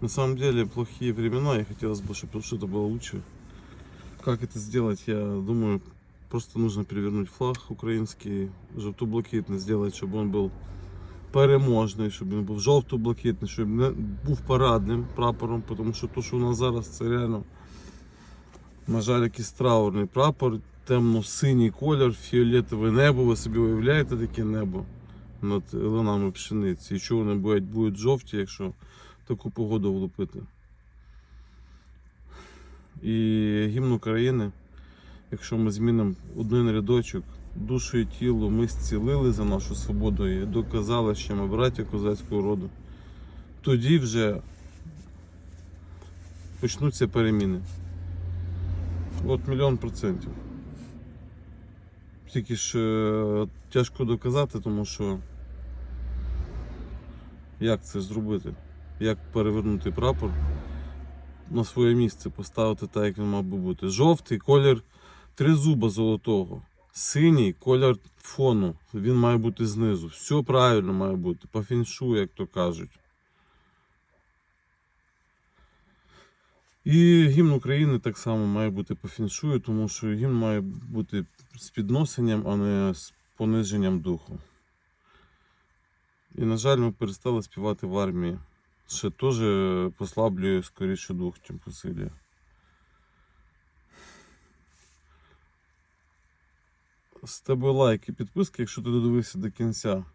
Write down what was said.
На самом деле плохие времена, и хотелось бы, чтобы что-то было лучше. Как это сделать, я думаю, просто нужно перевернуть флаг український, жовто-блакитний, сделать, щоб він був переможний, щоб він був жовто-блакитний, щоб не був парадним прапором, тому що то, що у нас зараз, це реально, на жаль, якийсь траурний прапор, темно-синій колір, фіолетове небо. Ви собі уявляєте таке небо над линами пшениці. І що вони будуть, будуть жовті, якщо таку погоду влупити. І гімн України, якщо ми змінимо один рядочок, душу і тіло ми зцілили за нашу свободу і доказали, що ми браття козацького роду. Тоді вже почнуться переміни. От мільйон процентів. Тільки ж е, тяжко доказати, тому що як це зробити? Як перевернути прапор на своє місце, поставити так, як він мав би бути. Жовтий колір тризуба золотого. Синій колір фону. Він має бути знизу. Все правильно має бути. По фіншу, як то кажуть. І гімн України так само має бути по фіншую, тому що гімн має бути з підносенням, а не з пониженням духу. І, на жаль, ми перестали співати в армії. Ще теж послаблює скоріше дух, чим посилює. З лайк і підписки, якщо ти додивився до кінця.